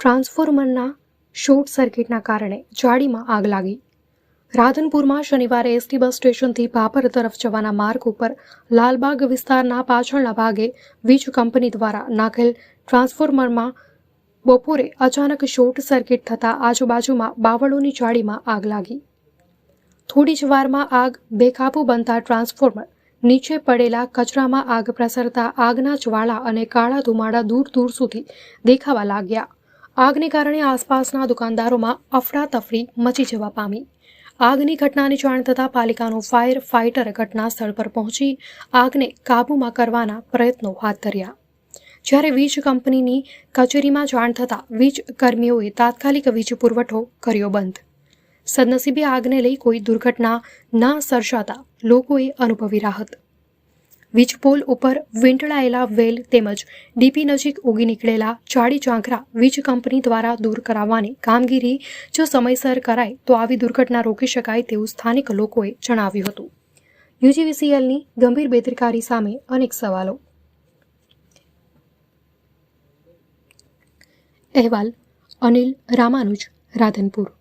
ટ્રાન્સફોર્મરના શોર્ટ સર્કિટના કારણે જાળીમાં આગ લાગી. રાધનપુરમાં શનિવારે એસટી બસ સ્ટેશનથી ભાપર તરફ જવાના માર્ગ ઉપર લાલબાગ વિસ્તારના પાછળના ભાગે વીજ કંપની દ્વારા નાખેલ ટ્રાન્સફોર્મરમાં બપોરે અચાનક શોર્ટ સર્કિટ થતાં આજુબાજુમાં બાવળોની જાળીમાં આગ લાગી. થોડી જ વારમાં આગ બેકાબુ બનતા ટ્રાન્સફોર્મર નીચે પડેલા કચરામાં આગ પ્રસરતા આગના જ્વાળા અને કાળા ધુમાડા દૂર દૂર સુધી દેખાવા લાગ્યા. આગને કારણે આસપાસના દુકાનદારોમાં અફડાતફડી મચી જવા પામી. આગની ઘટનાની જાણ થતાં પાલિકાનો ફાયર ફાઇટર ઘટના સ્થળ પર પહોંચી આગને કાબૂમાં કરવાના પ્રયત્નો હાથ ધર્યા. જ્યારે વીજ કંપનીની કચેરીમાં જાણ થતાં વીજ કર્મીઓએ તાત્કાલિક વીજ પુરવઠો કર્યો બંધ. સદનસીબે આગને લઈ કોઈ દુર્ઘટના ન સર્જાતા લોકોએ અનુભવી રાહત. વીજપોલ ઉપર વીંટળાયેલા વેલ તેમજ ડીપી નજીક ઉગી નીકળેલા ચાળી ચાંખરા વીજ કંપની દ્વારા દૂર કરાવવાની કામગીરી જો સમયસર કરાય તો આવી દુર્ઘટના રોકી શકાય તેવું સ્થાનિક લોકોએ જણાવ્યું હતું. યુજીવીસીએલની ગંભીર બેદરકારી સામે અનેક સવાલો. અહેવાલ અનિલ રામાનુજ, રાધનપુર.